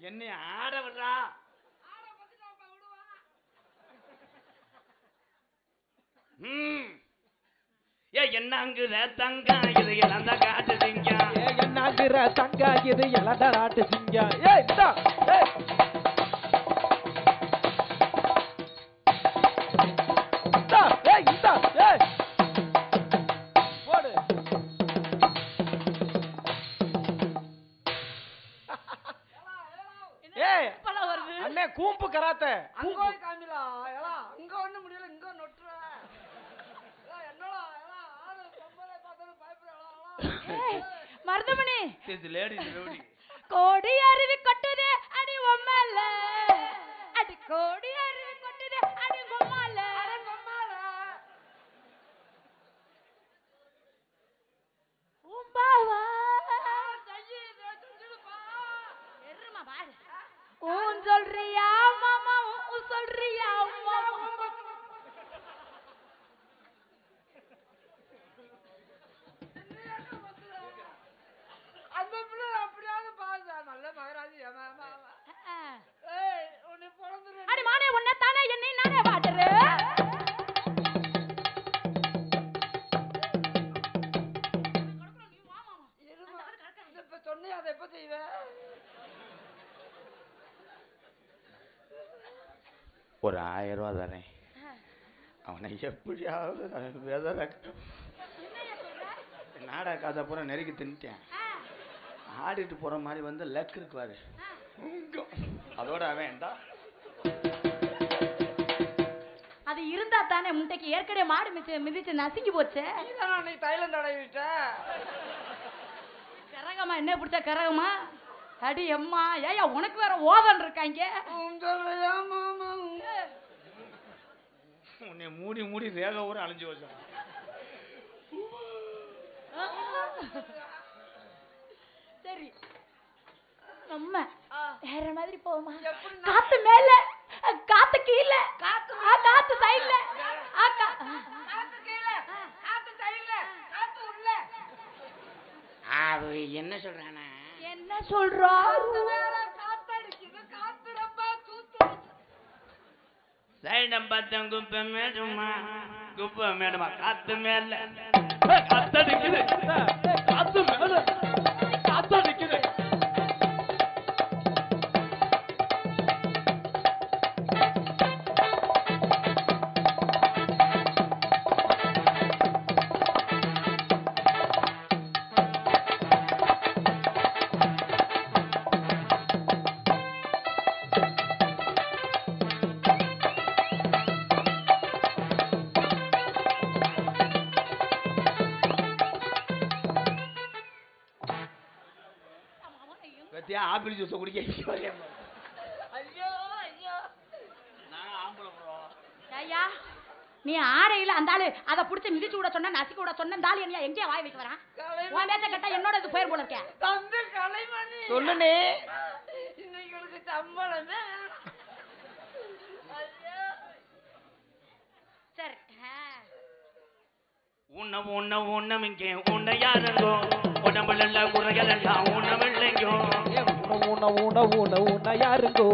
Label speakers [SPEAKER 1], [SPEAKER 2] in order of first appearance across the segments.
[SPEAKER 1] என்னை ஆட விடுறா. ஏ என்னங்குற தங்கா? இது இழந்த காட்டு திங்க
[SPEAKER 2] ஏ என்னாகிற தங்கா? இது இளந்த நாட்டு சிங்கா. ஏ இந்தா ஏய். இந்தா, ஏ. கராத்தே.
[SPEAKER 3] அங்க காமிலா ஏலா அங்க ஒண்ணு முடியல இங்க நொட்டுற என்னடா ஏலா ஆளு பொம்பளை பார்த்தாலும்
[SPEAKER 4] மருதமணி.
[SPEAKER 1] இது லேடி லேடி
[SPEAKER 4] கோடி அருவி
[SPEAKER 1] ஒரு ஆயிரம் ரூபா தரேன் அவனை எப்படியாவது வெதற நாடக கதை பூரா நெருக்கி தின்ட்டேன் ஆடிட்டு போற மாதிரி வந்து லக் இருக்கு பாரு உங்க. அதோட அவன் ஏன்டா
[SPEAKER 4] அது இருந்தா தானே முட்டைக்கு ஏற்கனவே மாடு மிதிச்சு மிதிச்சு நசுங்கி போச்சே.
[SPEAKER 3] அன்னைக்கு தைலம் தடவி விட்ட
[SPEAKER 4] கரகமா என்ன பிடிச்ச கரகமா? அடி அம்மா ஏயா உனக்கு வேற ஓதன் இருக்காங்க
[SPEAKER 1] உன்னை மூடி மூடி ரேக ஊர அழிஞ்சு வச்சான்
[SPEAKER 4] சரி. நம்ம வேற மாதிரி போவோமா? காத்து மேல காத்து கீழ. காத்து காத்து சைடுல.
[SPEAKER 1] என்ன சொல்றானா?
[SPEAKER 4] என்ன சொல்றோம்
[SPEAKER 3] காத்து மேல காத்தடிக்குது காத்து ரொம்ப தூத்து
[SPEAKER 1] சைடம் பார்த்தேன் குப்பை மேடுமா? குப்பை மேடுமா? காத்து மேல. காத்தடிக்குது. காத்து மேல. பத்தியா ஆப்பிள் ஜூஸ் குடிக்க
[SPEAKER 3] ஐயோ ஐயோ.
[SPEAKER 1] நான் ஆம்பளை ப்ரோ
[SPEAKER 4] ஐயா நீ ஆடையில அந்த ஆளு அதை புடிச்சு மிதிச்சு விட சொன்ன நசுக்கி விட சொன்ன ஆளு என்னையா? எங்கேயா வாய் வைக்க வரான்? உன் பேச்ச கேட்டா என்னோட இது போயிரு போல இருக்கேன்
[SPEAKER 3] தம்பி கலைமணி.
[SPEAKER 2] சொல்லுனே
[SPEAKER 3] இன்னைக்கு உனக்கு சம்பளமே
[SPEAKER 4] சரி.
[SPEAKER 1] உன்ன உன்ன உன்னமிங்க உன்ன யாருங்கோ உடம்புல குறைகள் எல்லாம்
[SPEAKER 2] யாருங்கோ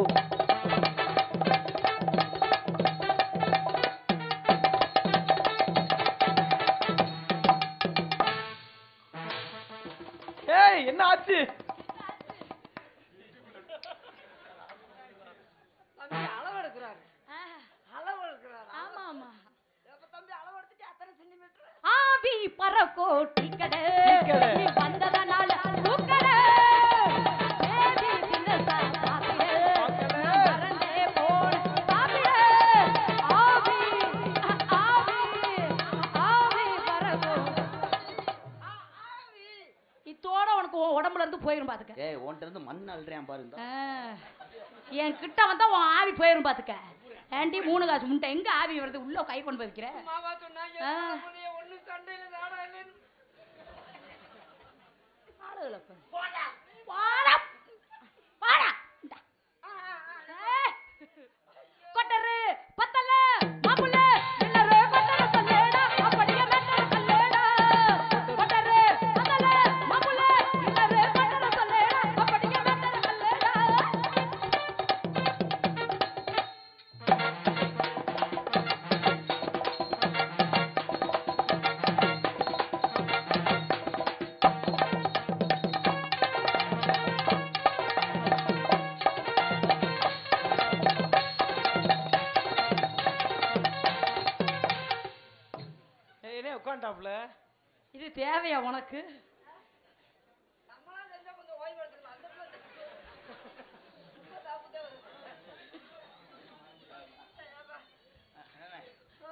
[SPEAKER 2] ஏய் என்ன ஆச்சு
[SPEAKER 4] ஏண்டி மூணு காசு முட்டை எங்க ஆவி வருது? உள்ள கை கொண்டு போய் வைக்கிற?
[SPEAKER 3] மாமா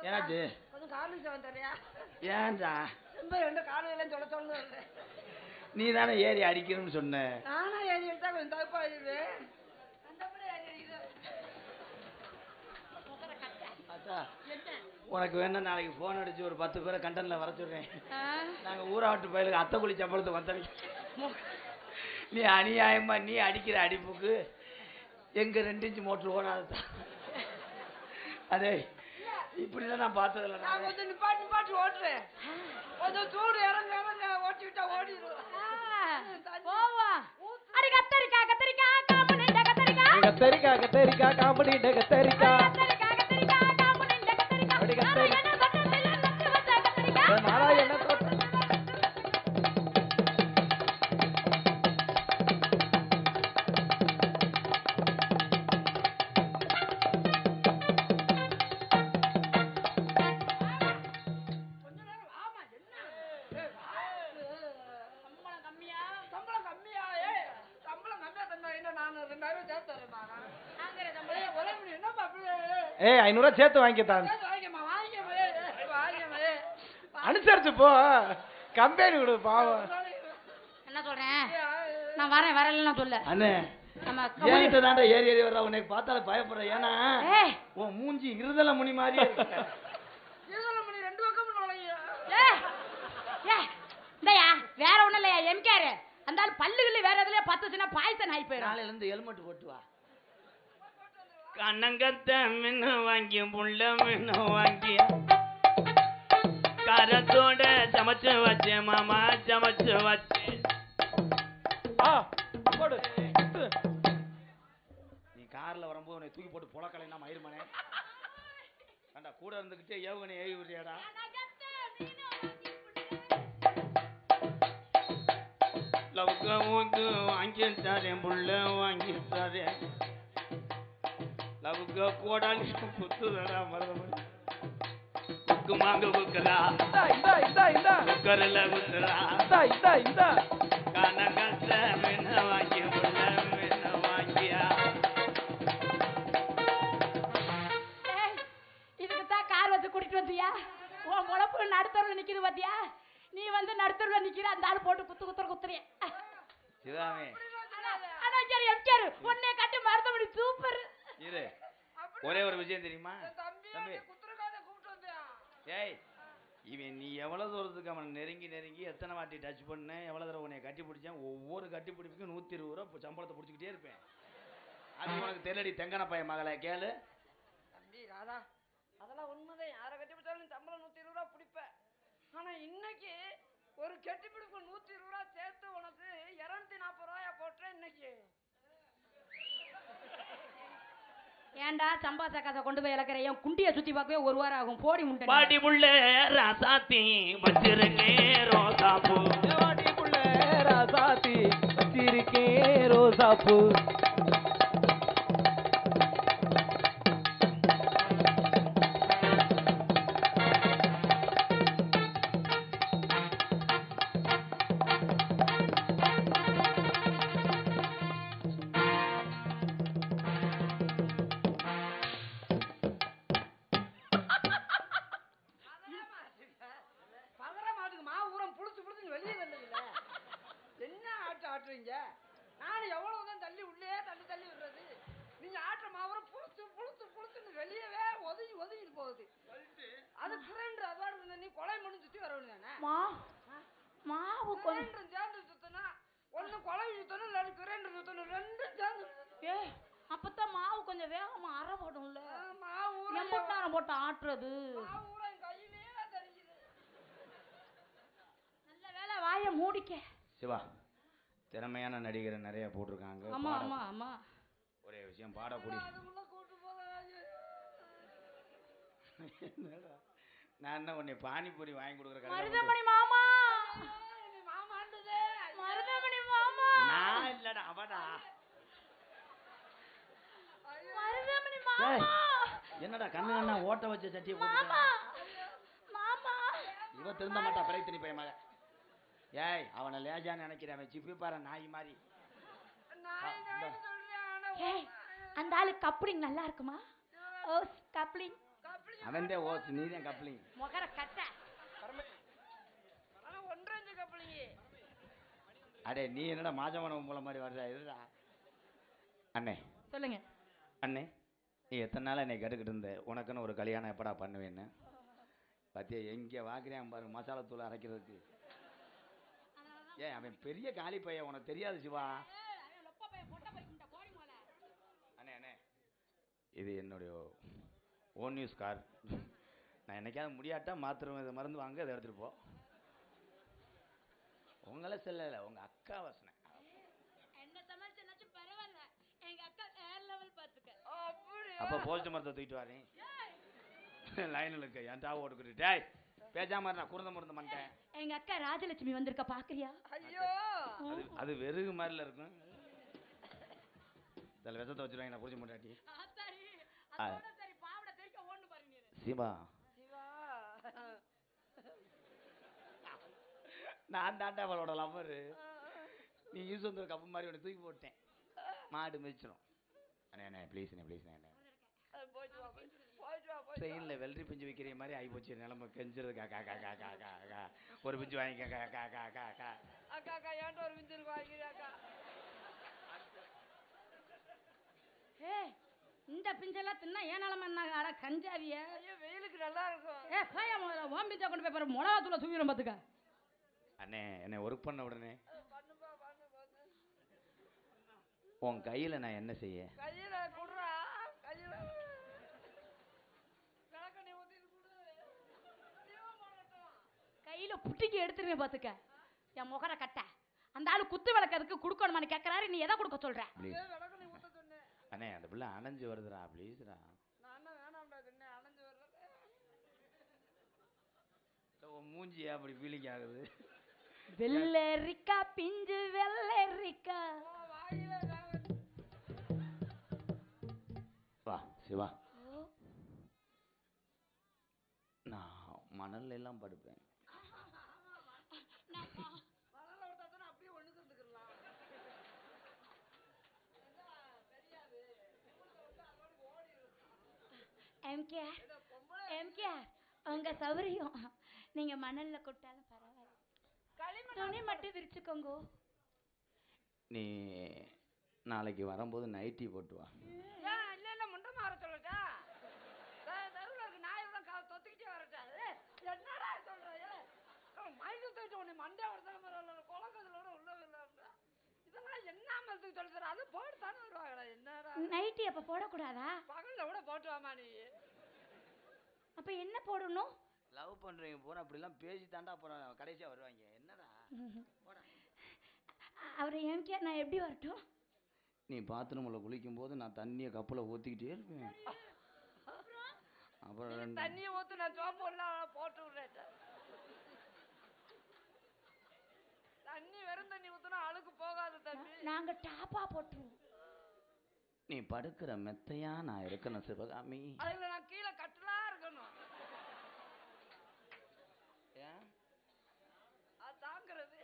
[SPEAKER 1] ஏனாச்சு
[SPEAKER 3] கொஞ்சம் வாங்கி தரியா
[SPEAKER 1] ஏன்டா?
[SPEAKER 3] ரொம்ப ரெண்டு கால் எல்லாம் சொல்ல சொல்ல வருது
[SPEAKER 1] நீ தானே ஏறி அடிக்கணும்னு சொன்ன.
[SPEAKER 3] நானா ஏறி எடுத்தா கொஞ்சம் தகுப்பா இருக்குது.
[SPEAKER 1] உனக்கு வேணா நாளைக்கு ஃபோன் அடிச்சு ஒரு பத்து பேரை கண்டனில் வர சொல்றேன். நாங்கள் ஊராட்டு பயலுக்கு அத்தை குளி சம்பளத்தை வந்தவங்க நீ அநியாயமா நீ அடிக்கிற அடிப்புக்கு எங்க ரெண்டு இன்ச்சு மோட்டர் ஓடாது அதே இப்படிதான் நான் பார்த்ததில்ல
[SPEAKER 3] நான்.
[SPEAKER 1] நான்
[SPEAKER 3] கொஞ்சம் நிப்பாட்டி நிப்பாட்டி ஓட்டுறேன். கொஞ்சம் சூடு இறங்க இறங்க ஓட்டி விட்டா ஓடிடுவேன்
[SPEAKER 4] போவா அடி கத்தரிக்கா கத்தரிக்கா காம்பனிண்ட கத்தரிக்கா.
[SPEAKER 2] கத்தரிக்கா கத்தரிக்கா கத்தரிக்கா.
[SPEAKER 4] கத்தரிக்கா.
[SPEAKER 2] ஐநூறுரூவா சேர்த்து வாங்கித்தான். அனுசரிச்சு போ. கம்பெனி கொடு பாவம்.
[SPEAKER 4] என்ன சொல்றேன்? நான் வரேன் வரலன்னு சொல்ல
[SPEAKER 1] அண்ணே ஏன்கிட்ட தாண்டா ஏறி ஏறி வர்ற? உன்னை பார்த்தாலே பயப்படுறேன் ஏன்னா உன் மூஞ்சி இருதல முனி மாதிரியே இருக்கு.
[SPEAKER 3] இருதலை மணி ரெண்டு
[SPEAKER 4] இந்தயா வேற ஒண்ணும் இல்லையா எம்கேரு? அந்த ஆள் பல்லுகளு வேற எதுலயே பத்துச்சுன்னா பாய்சன் ஆகி போயிடும்.
[SPEAKER 1] நாளையில இருந்து ஹெல்மெட் போட்டு வா. கண்ணங்கத்த மின்னு வாங்கி புள்ள மின்னு வாங்கி கரத்தோட சமைச்சு வச்சேன் மாமா சமைச்சு வச்சேன்
[SPEAKER 2] போடு.
[SPEAKER 1] நீ கார்ல வரும்போது உன்னை தூக்கி போட்டு புலக்கலைன்னா மயிருமனே. கண்டா கூட இருந்துகிட்டே ஏவுகணை ஏவி விடுறியாடா லவுக்கு வாங்கி தரேன் புள்ள வாங்கி தரேன்
[SPEAKER 2] இந்தா இந்தா
[SPEAKER 1] கனகத்த மீன வாங்கி புள்ள மீன வாங்கியா
[SPEAKER 4] ஏய், இதுக்கு தான் கார் வச்சு கூட்டிட்டு வந்தியா? உன் பொழப்பு நடுத்தருவில் நிக்குது பாத்தியா? நீ வந்து நடுத்தருவில் நிக்கிற அந்த ஆள் போட்டு குத்து குத்துற குத்துறிய.
[SPEAKER 1] சிவாமே.
[SPEAKER 4] ஆனா சரி எம்கேரு உன்னை கட்டி மருதமணி சூப்பர்.
[SPEAKER 1] இரு. ஒரே ஒரு விஷயம் தெரியுமா?
[SPEAKER 3] தம்பி.
[SPEAKER 1] ஏய் இவன் நீ எவ்வளவு தூரத்துக்கு அவன் நெருங்கி நெருங்கி எத்தனை வாட்டி டச் பண்ண எவ்வளவு தடவை உன்னை கட்டி பிடிச்சேன் ஒவ்வொரு கட்டி பிடிப்புக்கும் நூத்தி இருபது ரூபா சம்பளத்தை பிடிச்சிக்கிட்டே இருப்பேன். அது உனக்கு தெரியடி தெங்கன பையன் மகளே கேளு.
[SPEAKER 3] தம்பி ராதா அதெல்லாம் உண்மைதான். யாரை கட்டி பிடிச்சாலும் சம்பளம் நூத்தி இருபது ரூபா பிடிப்பேன். ஆனா இன்னைக்கு ஒரு கெட்டி பிடிப்பு நூத்தி இருபது ரூபா சேர்த்து உனக்கு இருநூத்தி நாற்பது ரூபாயா போட்டுறேன் இன்னைக்கு.
[SPEAKER 4] ஏன்டா சம்பாச காசை கொண்டு போய் இழக்கிற? என் குண்டியை சுத்தி பார்க்கவே ஒரு வாரம் ஆகும். போடி முண்டை
[SPEAKER 1] பாடி புள்ள ராசாத்தி வச்சிருக்கேன் ரோசாப்பூ.
[SPEAKER 2] வாடி புள்ள ராசாத்தி வச்சிருக்கேன் ரோசாப்பூ.
[SPEAKER 3] பதற ஆட்டுறீங்க நானும் எவ்வளவுதான் தள்ளி உள்ளே தள்ளி தள்ளி விடுறது? நீங்க ஆட்டுற மாவரம் புடிச்சு புடிச்சு புடிச்சுன்னு வெளியவே ஒதுங்கி ஒதுங்கிட்டு போகுது. அது கிரைண்டர் அதோட இருந்த நீ கொலை மணி சுத்தி வர வேண்டியதானே
[SPEAKER 4] மா மாவு
[SPEAKER 3] கிரைண்டர் சேர்ந்து சுத்தனா ஒண்ணு கொலை சுத்தணும் இல்லாட்டி கிரைண்டர் சுத்தணும் ரெண்டும் சேர்ந்து
[SPEAKER 4] ஏ அப்பதான் மாவு கொஞ்சம் வேகமா அரைப்படும்ல
[SPEAKER 3] மாவு ஊரம்
[SPEAKER 4] எம்பட்டாரம் போட்டு ஆட்டுறது. நல்ல வேலை வாயை மூடிக்க.
[SPEAKER 1] சிவா திறமையான நடிகரை நிறைய போட்டிருக்காங்க.
[SPEAKER 4] ஆமா
[SPEAKER 1] பாட-
[SPEAKER 4] ஆமா ஆமா.
[SPEAKER 1] ஒரே விஷயம் பாடக்கூடிய என்னடா? நான் என்ன உன்னை பானிபூரி வாங்கி கொடுக்குற கடையில
[SPEAKER 4] மருதமணி மாமா.
[SPEAKER 3] நீ மாமாண்டுதே
[SPEAKER 4] மருதமணி மாமா.
[SPEAKER 1] கொண்டு- நான் இல்லடா அவடா.
[SPEAKER 4] மருதமணி
[SPEAKER 1] ஏய்,
[SPEAKER 4] மாமா.
[SPEAKER 1] என்னடா கண்ணு கண்ணா ஓட்ட வச்ச சட்டியை போட்டு
[SPEAKER 4] மாமா.
[SPEAKER 1] இவ திருந்த மாட்டா பிறகு தனி பையன் மக ஏய் அவனை லேஜா நினைக்கிறேன். அவன் சிப்பி பாரு நாய் மாதிரி.
[SPEAKER 3] தான்
[SPEAKER 4] ஏய் அந்த ஆளு கப்ளிங் நல்லா இருக்குமா? ஓ கப்ளிங்.
[SPEAKER 3] கப்ளிங்
[SPEAKER 1] அவன்தே ஓஸ் நீ தான் கப்ளிங்.
[SPEAKER 4] முகர கட்ட.
[SPEAKER 3] கப்ளிங்.
[SPEAKER 1] அடே நீ என்னடா மாஜமனம் மூலம் மாதிரி வர்ற? இதுடா அண்ணே.
[SPEAKER 4] சொல்லுங்க.
[SPEAKER 1] அண்ணே நீ எத்தனை நாள் என்னை கேட்டுக்கிட்டு இருந்த? உனக்குன்னு ஒரு கல்யாணம் எப்படா பண்ணுவேன்னு? பார்த்தியா எங்கே வாக்குறேன் பாரு மசாலா தூள் அரைக்கிறதுக்கு. ஏன் அவன் பெரிய காலி பையன் உனக்கு தெரியாது சிவா. அண்ணே அண்ணே. இது என்னுடைய ஓன் நியூஸ் கார் நான் என்னைக்காவது முடியாட்டா மாத்திரம் இதை மருந்து வாங்க இதை எடுத்துகிட்டு போ. உங்களை செல்லல உங்கள் அக்கா வசனேன்
[SPEAKER 4] என்ன சமாளிச்சு பரவாயில்ல. எங்க அக்கா வேற லெவல் பாத்துக்க
[SPEAKER 3] அப்படி
[SPEAKER 1] அப்போ போஸ்ட் மரத்தை தூக்கிட்டு வரேன் லைனில் இருக்க என் டாவ ஓட்டுக்கிட்டு டேய். பேசாம நான் குருந்த மருந்து பண்ணிட்டேன்.
[SPEAKER 4] எங்க அக்கா ராஜலட்சுமி வந்திருக்கா பாக்குறியா?
[SPEAKER 3] ஐயோ!
[SPEAKER 1] அது வெறுகு மாதிரில இருக்கும். இதில் விஷத்தை வச்சுருவாங்க நான் புரிஞ்ச சிவா
[SPEAKER 3] சிவா
[SPEAKER 1] நான். தாண்டா அவளோட லவ்வரு நீ யூஸ் வந்து கப்பு மாதிரி ஒன்று தூக்கி போட்டேன். மாடு மிதிச்சிடும் அண்ணே அண்ணே ப்ளீஸ் அண்ணே ப்ளீஸ் அண்ணே. ட்ரெயினில் வெள்ளரி பிஞ்சு வைக்கிற மாதிரி ஆகி போச்சு. நிலமை கெஞ்சிருது கா கா கா கா கா கா கா ஒரு பிஞ்சு வாங்கிக்க கா கா கா கா கா
[SPEAKER 3] அக்கா அக்கா ஏன்ட்ட ஒரு விஞ்சிருக்கு வாங்கிக்கிறியாக்கா
[SPEAKER 4] ஏய் இந்த பிஞ்செல்லாம் தின்னா ஏன் நிலம என்ன அட கஞ்சாவிய?
[SPEAKER 3] வெயிலுக்கு நல்லா இருக்கும்.
[SPEAKER 4] ஏ போயா முதல்ல ஓம் பிஞ்சா கொண்டு போய் பாரு. மிளகா தூள தூவிடும் பாத்துக்க.
[SPEAKER 1] அண்ணே என்னை ஒர்க் பண்ண உடனே உன் கையில் நான் என்ன செய்ய?
[SPEAKER 3] கையில கையில
[SPEAKER 4] புட்டிக்கு எடுத்துருவேன் பாத்துக்க என் முகர கட்ட. அந்த ஆளு குத்து விளக்கறதுக்கு குடுக்கணுமான்னு கேக்குறாரு. நீ எதை கொடுக்க
[SPEAKER 3] சொன்னேன்
[SPEAKER 1] அண்ணே அந்த பிள்ளை அணைஞ்சு வருதுடா. ப்ளீஸ்டா மூஞ்சி அப்படி ஃபீலிங் ஆகுது.
[SPEAKER 4] வெள்ளரிக்கா பிஞ்சு வெள்ளரிக்கா.
[SPEAKER 1] வா சிவா. நான் மணல்ல எல்லாம் படுப்பேன்
[SPEAKER 3] மணல விட்டா தானே அப்படியே ஒண்ணு தந்துக்கலாம் தெரியாது
[SPEAKER 4] எம்கேஆர் எம்கேஆர் உங்க சௌகரியம். நீங்க மணல்ல கொட்டாலும் பரவாயில்ல. துணி மட்டும் விரிச்சுக்கோங்க.
[SPEAKER 1] நீ நாளைக்கு வரும்போது நைட்டி போட்டு வா.
[SPEAKER 3] இல்ல இல்ல முண்டை மாற சொல்லட்டா நாய் தொத்திக்கிட்டே வரட்டா? என்னடா சொல்ற மைக்கு தூக்கிட்டு உன்னை மண்டே ஒருத்தங்க குளக்கதுலோட உள்ள வரல இதெல்லாம் என்ன மரத்துக்கு சொல்லி தர அது போட்டு தானே வருவாங்கடா என்னடா
[SPEAKER 4] நைட்டி அப்ப போடக்கூடாதா?
[SPEAKER 3] கூட போட்டு வாமா நீ.
[SPEAKER 4] அப்ப என்ன போடணும்?
[SPEAKER 1] லவ் பண்றீங்க போன அப்படிலாம் பேசி தாண்டா அப்புறம் கடைசியா வருவாங்க. என்னடா? போடா.
[SPEAKER 4] அவரை எம்கேஆர் நான் எப்படி வரட்டும்?
[SPEAKER 1] நீ பாத்ரூமில் குளிக்கும் போது நான் தண்ணியை கப்பில் ஊற்றிக்கிட்டே இருப்பேன். அப்புறம்
[SPEAKER 3] தண்ணியை ஊத்து நான் சோப்பு எல்லாம் போட்டு விடுறேன் தண்ணி வெறும் தண்ணி ஊத்துனா அழுக்கு போகாது தம்பி.
[SPEAKER 4] நாங்க டாப்பா போட்டுருவோம்.
[SPEAKER 1] நீ படுக்கிற மெத்தையா? நான் இருக்கணும் சிவகாமி.
[SPEAKER 3] அதுல நான் கீழே கட்டலா இருக்கணும். தாங்கிறது.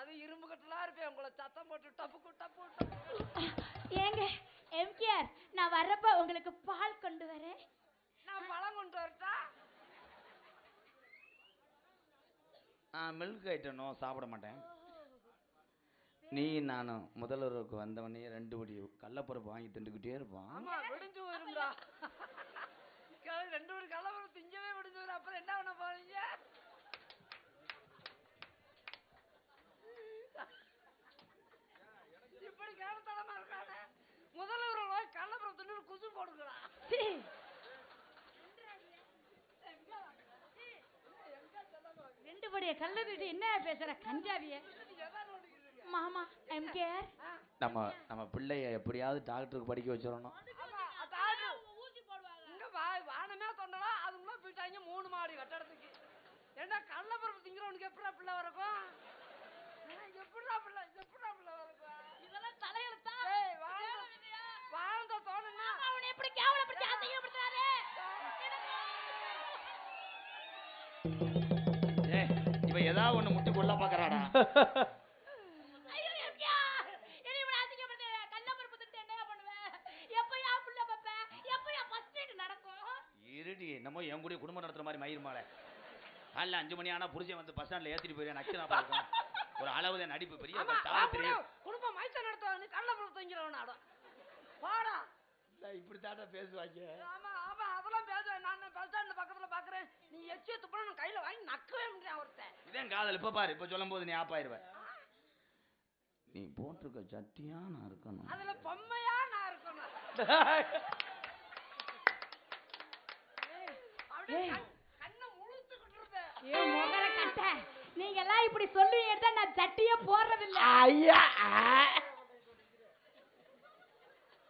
[SPEAKER 3] அது இரும்பு கட்டலா இருப்பேன். உங்களை சத்தம் போட்டு டப்பு டப்பு
[SPEAKER 4] ஏங்க எம்கேஆர் நான் வர்றப்ப உங்களுக்கு பால் கொண்டு வரேன்.
[SPEAKER 3] நான் பழம் கொண்டு வரட்டா?
[SPEAKER 1] மில்க் ஐட்டனோ சாப்பிட மாட்டேன். நீ நானும் முதல்வருக்கு வந்தவனே ரெண்டு படி கடலப்பருப்பு வாங்கி திண்டுக்கிட்டே இருப்பான்
[SPEAKER 3] ஆமா விடிஞ்சு வரும்டா ரெண்டு ஒரு கலவரம் திங்கவே விடிஞ்சு வரும் அப்புறம் என்ன பண்ண போறீங்க? இப்படி கேரத்தனமா இருக்கானே முதல்வர் கள்ளப்புறம் தின்னு குசு போடுங்களா
[SPEAKER 4] சீ, ரெண்டு படிய கல்ல வீட்டு என்ன பேசுற கஞ்சாவிய? மாமா எம்கேஆர்
[SPEAKER 1] நம்ம நம்ம பிள்ளைய எப்படியாவது டாக்டருக்கு படிக்க வச்சிடணும்.
[SPEAKER 3] ஆமா இங்க வா வானமே சொன்னடா அதுக்குள்ள போயிட்டாங்க மூணு மாடி கட்டடத்துக்கு. ஏன்னா கள்ளப்பருப்பு திங்கிறவனுக்கு எப்படா பிள்ளை வரக்கும் எப்படா பிள்ளை எப்படா பிள்ளை வரக்கும்
[SPEAKER 4] இதெல்லாம் தலையெழுத்தா?
[SPEAKER 3] ஏய் வாழ்ந்த வாழ்ந்த தோணுன்னா
[SPEAKER 4] அவனை எப்படி கேவலப்படுத்தி அசிங்கப்படுத்துறாரு?
[SPEAKER 1] ஏய். இப்ப ஏதாவது ஒண்ணு முட்டி கொல்ல பாக்குறாடா
[SPEAKER 4] ஐயோ எம்கே இனி இவனை அசிங்கப்பட்டு கள்ளப்பருப்பு திட்டு என்னையா பண்ணுவேன் எப்பயா புள்ள பப்ப எப்பயா ஃபர்ஸ்ட் நைட் நடக்கும்
[SPEAKER 1] இருடி என்னமோ என் கூட குடும்பம் நடத்துற மாதிரி மயிர் மாலை காலைல அஞ்சு மணி ஆனா புருஷன் வந்து பஸ் ஸ்டாண்ட்ல ஏத்திட்டு போய் நச்சுனா பாருக்கும். ஒரு அளவுல நடிப்பு பெரிய
[SPEAKER 3] குடும்பம் மைத்த நடத்துவாங்க நீ கள்ள புறம் தங்கிறவன் ஆடும். பாடா
[SPEAKER 1] இப்படி தாட்டா பேசுவாங்க.
[SPEAKER 3] ஆமா ஆமா அதெல்லாம் பேசுவேன். நான் பஸ் ஸ்டாண்ட் பக்கத்துல பாக்குறேன். நீ எச்சிய துப்புனா நான் கையில வாங்கி நக்கவே முடியும் ஒருத்தன்
[SPEAKER 1] இதான் காதல். இப்ப பாரு இப்ப சொல்லும் போது நீ ஆப்பாயிருவ. நீ போட்டிருக்க சட்டியா நான் இருக்கணும்.
[SPEAKER 3] அதுல பொம்மையா நான் இருக்கணும் அப்படியே கண்- கண்ணை முழுத்துக்கிட்டு இருப்பேன்
[SPEAKER 4] ஏ முகர கட்ட நீங்க எல்லாம் இப்படி சொல்லுவீங்க நான் சட்டியே போடுறது இல்ல
[SPEAKER 1] ஐயா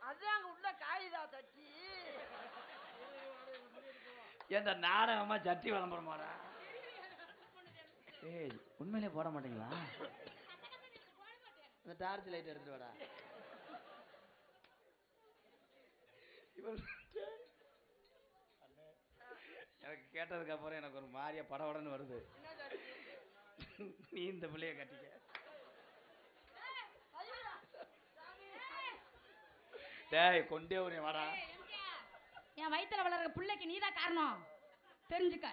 [SPEAKER 3] அது அங்க உள்ள காயுதா தட்டி
[SPEAKER 1] ஏன்டா நாடகமா சட்டி விளம்பரமாடா? ஏய் உண்மையிலே போட மாட்டீங்களா? இந்த டார்ச் லைட் எடுத்துட்டு வாடா. இவன் எனக்கு கேட்டதுக்கு அப்புறம் எனக்கு ஒரு மாதிரியா படபடன்னு வருது. நீ இந்த பிள்ளைய கட்டிக்க. டேய் கொண்டே ஒரு வாடா.
[SPEAKER 4] என் வயித்துல வளர்ற பிள்ளைக்கு நீதான் காரணம். தெரிஞ்சுக்க?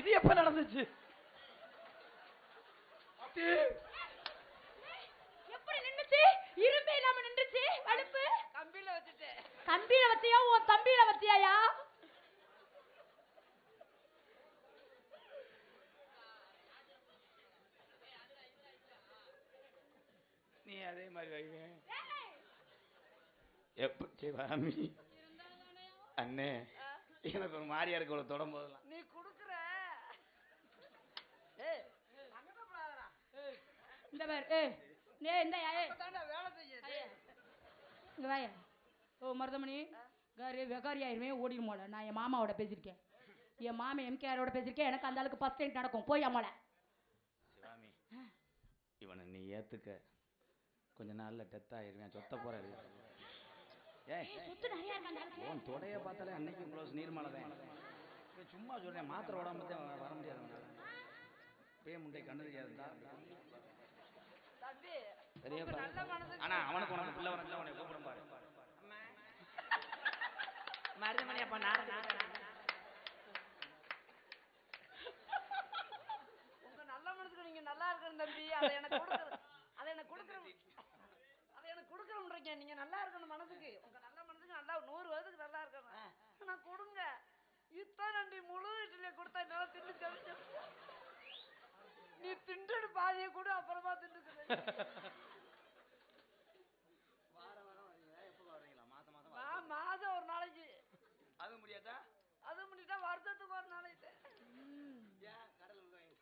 [SPEAKER 2] இது எப்ப நடந்துச்சு?
[SPEAKER 4] எப்படி நின்னுச்சு? இரும்பே இல்லாம நின்றுச்சு? வலுப்பு?
[SPEAKER 3] கம்பியில வச்சுட்டு
[SPEAKER 4] கம்பியில வச்சியா? உன் தம்பியில வச்சியாயா?
[SPEAKER 1] நீ அதே மாதிரி வைவேன் எப்ப சிவாமி அண்ணே எனக்கு ஒரு மாதிரியா இருக்கு இவ்வளவு தொடும் போதெல்லாம்
[SPEAKER 3] நீ குடுக்குற.
[SPEAKER 4] இந்த பேர் ஏ நே இந்த ஏ
[SPEAKER 3] இப்பதான்டா வேலை செய்யுது
[SPEAKER 4] இங்க வாயா. ஓ மருதமணி காரி வெகாரி ஆயிருமே ஓடிடும் போல நான் என் மாமாவோட பேசியிருக்கேன். என் மாமா எம்கேஆரோட பேசியிருக்கேன். எனக்கு அந்த அளவுக்கு ஃபர்ஸ்ட் டைம் நடக்கும். போய் அம்மால
[SPEAKER 1] சிவாமி இவனை நீ ஏத்துக்க. கொஞ்ச நாள்ல டெத் ஆயிருவேன் சொத்த போறாரு ஏய்
[SPEAKER 4] சுத்து நிறைய இருக்கு அந்த ஆளுக்கு
[SPEAKER 1] உன் தொடைய பார்த்தாலே அன்னைக்கு க்ளோஸ் நீர்மலை தான் இப்ப சும்மா சொல்றேன் மாத்திரை உடம்பு தான் வர முடியாது. பே முண்டை கண்ணு தெரியாதுடா
[SPEAKER 3] தம்பி
[SPEAKER 1] பெரிய ஆனா அவனுக்கு உனக்கு பிள்ளை வரல உன்னை கூப்பிடும் பாரு. மருதமணி அப்பா நார நார
[SPEAKER 3] உங்க நல்ல மனசுக்கு நீங்க நல்லா இருக்கணும் தம்பி அதை எனக்கு கொடுக்குற அதை எனக்கு கொடுக்குற அதை எனக்கு கொடுக்குறோம்ன்றீங்க நீங்க நல்லா இருக்கணும் மனசுக்கு உங்க நல்ல மனசுக்கு நல்லா நூறு வயதுக்கு நல்லா இருக்கணும் ஆனா கொடுங்க இத்தனை நன்றி முழு இட்லியை கொடுத்தா என்னால நீ திண்டுடு பாதியை கூட அப்புறமா திண்டுக்கு
[SPEAKER 1] மாசம்
[SPEAKER 3] ஒரு நாளைக்கு.
[SPEAKER 1] அது முடியாதா?
[SPEAKER 3] அது முடிட்டா வருஷத்துக்கு ஒரு நாளைக்கு.
[SPEAKER 1] கடல் உள்வாங்கி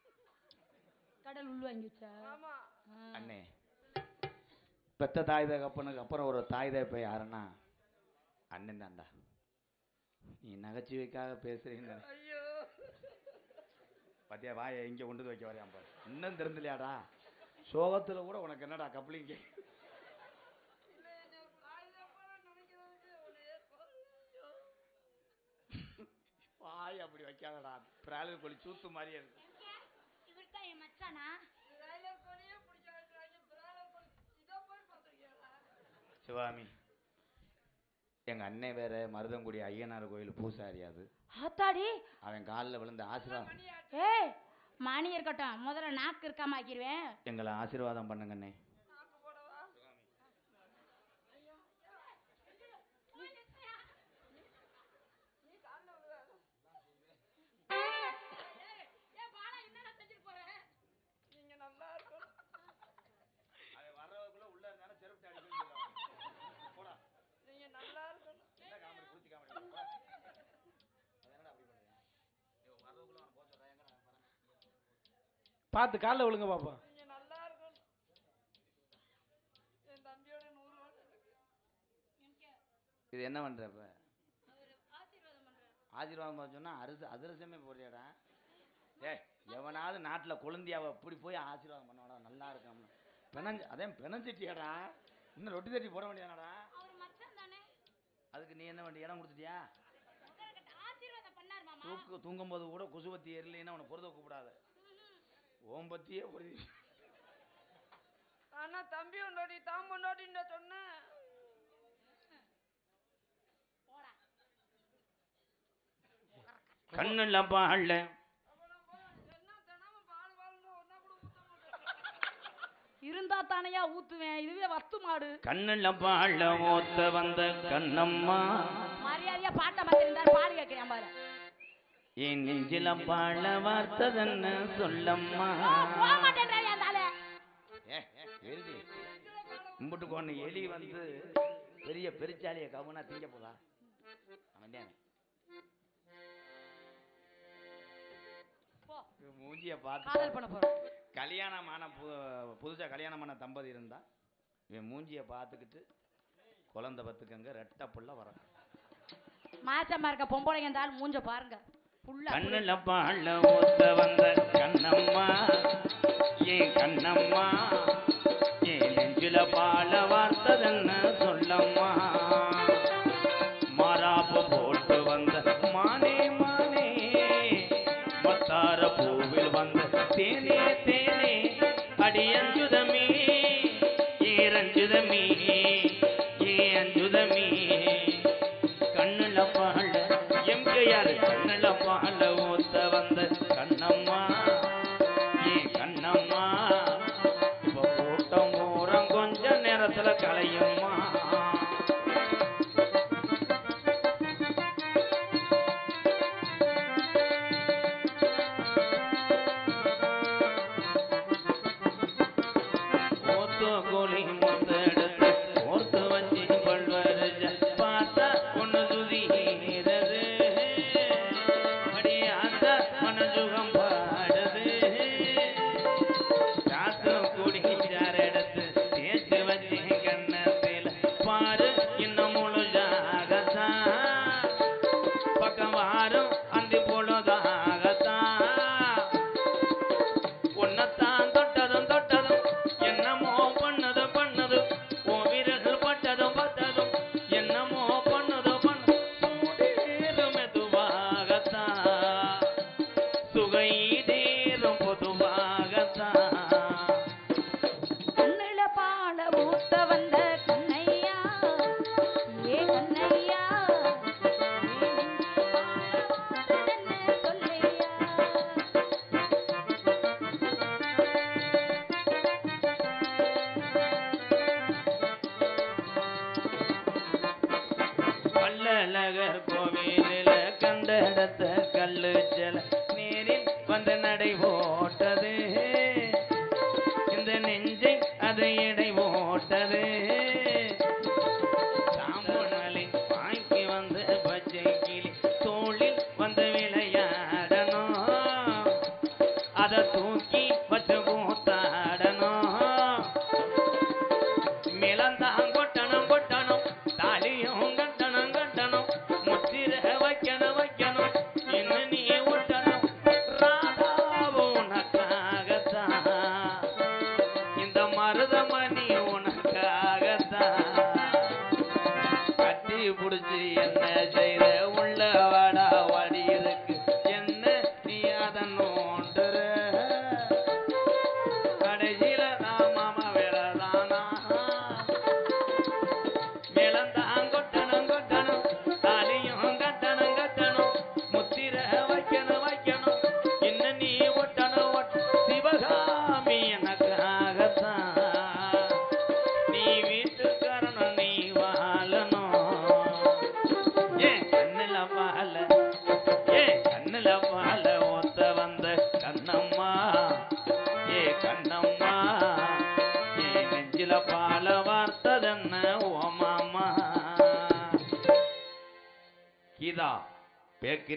[SPEAKER 4] கடல் உள் வாங்கி வச்சா?
[SPEAKER 3] ஆமா.
[SPEAKER 4] ஆ.
[SPEAKER 1] அண்ணே பெத்த தாய் தகப்பனுக்கு அப்புறம் ஒரு தாய் தகப்ப யாருன்னா? அண்ணன் தான்டா நீ நகைச்சுவைக்காக பேசுறீங்க.
[SPEAKER 3] ஐயோ.
[SPEAKER 1] பார்த்தியா வாயை இங்க கொண்டு வைக்க வரையாம் பாரு. இன்னும் தெரிஞ்சலையாடா சோகத்துல கூட உனக்கு என்னடா கப்ளிங்க வாய் அப்படி வைக்காதடா. பிராலர் கோழி சூத்து மாதிரியே இருக்கு. சிவாமி. எங்க அண்ணன் வேற மருதங்குடி ஐயனார் கோயில் பூசாரி அது.
[SPEAKER 4] ஆத்தாடி
[SPEAKER 1] அவன் காலில் விழுந்த ஆசீர்வாதம்
[SPEAKER 4] ஏய் மணி இருக்கட்டும் முதல்ல நாக்கு இருக்காம ஆக்கிடுவேன்
[SPEAKER 1] எங்களை ஆசீர்வாதம் பண்ணுங்க அண்ணே
[SPEAKER 3] நாக்கு போடவா? நீ கால்ல விழுகாத. நீங்க நல்லா இருக்கணும்
[SPEAKER 1] அவன் வர்றதுக்குள்ள உள்ள இருந்தாலும் செருப்பு அடிக்கணும் போடா
[SPEAKER 3] நீங்க நல்லா இருக்கணும்
[SPEAKER 1] என்ன காமெடி பூச்சி காமெடி அது என்னடா அப்படி பண்ணுறேன் இவன் வர்றதுக்குள்ள அவன் போச்சு எங்க நான் வரேன்
[SPEAKER 2] பார்த்து காலைல விழுங்க
[SPEAKER 3] இருக்கு.
[SPEAKER 1] இது என்ன பண்ற இப்ப ஆசீர்வாதம் பண்ண சொன்னா அரிசி அதிரசமே போடுறியாடா? ஏய் எவனாவது நாட்டுல குழந்தையாவ இப்படி போய் ஆசீர்வாதம் பண்ணவாடா? நல்லா இருக்காம பெனஞ்சு அதே பெனஞ்சிட்டியாடா? இன்னும் ரொட்டி தட்டி போட வேண்டியதானடா?
[SPEAKER 4] அவர் மச்சான் தானே.
[SPEAKER 1] அதுக்கு நீ என்ன பண்ணி இடம் கொடுத்துட்டியா?
[SPEAKER 4] ஆசீர்வாதம் பண்ணார் மாமா.
[SPEAKER 1] தூக்கு தூங்கும்போது கூட குசுபத்தி எரியலைன்னா அவனை பொறுத்த கூப்பிடாத. ஓம்பத்தியே பொருதி
[SPEAKER 3] ஆனா தம்பி உன்னோடி பால் பால்னு ஒன்னா கூட ஊத்த மாட்டேன்
[SPEAKER 4] இருந்தா தானையா ஊத்துவேன். இதுவே வத்து மாடு.
[SPEAKER 1] கண்ணுல பாழ ஓத்த வந்த கண்ணம்மா.
[SPEAKER 4] மரியாதையா பாட்டை மாத்திருந்தாரு பாடு கேட்கிறேன் பாரு.
[SPEAKER 1] என் நெஞ்சில பாழ வார்த்ததன்னு சொல்லம்மா? கும்பிட்டு கொண்டு எலி வந்து பெரிய பெருச்சாலிய கவுனா திங்க போதா? அவன் மூஞ்சிய பார்த்து
[SPEAKER 4] பண்ண
[SPEAKER 1] கல்யாணமான புதுசா கல்யாணமான தம்பதி இருந்தா இவன் மூஞ்சிய பார்த்துக்கிட்டு குழந்தை பத்துக்கங்க ரெட்ட புள்ள வர
[SPEAKER 4] மாச்சம்மா இருக்க பொம்பளைங்க இந்த ஆள் மூஞ்ச பாருங்க.
[SPEAKER 1] கண்ணுல பாழ ஊத்த வந்த கண்ணம்மா. ஏ கண்ணம்மா ஏ நெஞ்சில பாழ வார்த்ததன்னு சொல்லம்மா. மாறாப்பு போட்டு வந்த மானே மானே. மத்தார பூவில் வந்த தேனே தேனே. அடியஞ்சுதமே ஏ ரஞ்சுதமே ஏ அஞ்சுதமே கண்ணுல பாழ எம்கையாரு salati alayhi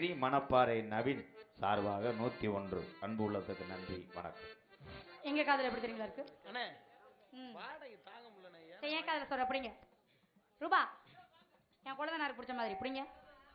[SPEAKER 1] bakery Manapparai Naveen சார்பாக நூத்தி ஒன்று. அன்பு உள்ளத்துக்கு நன்றி வணக்கம்.
[SPEAKER 4] எங்க காதல் எப்படி தெரியுங்களா இருக்கு?
[SPEAKER 2] அண்ணே. வாடகை தாங்க
[SPEAKER 4] என் காதல சொல்ற அப்படிங்க. ரூபா என் குழந்தை பிடிச்ச மாதிரி பிடிங்க.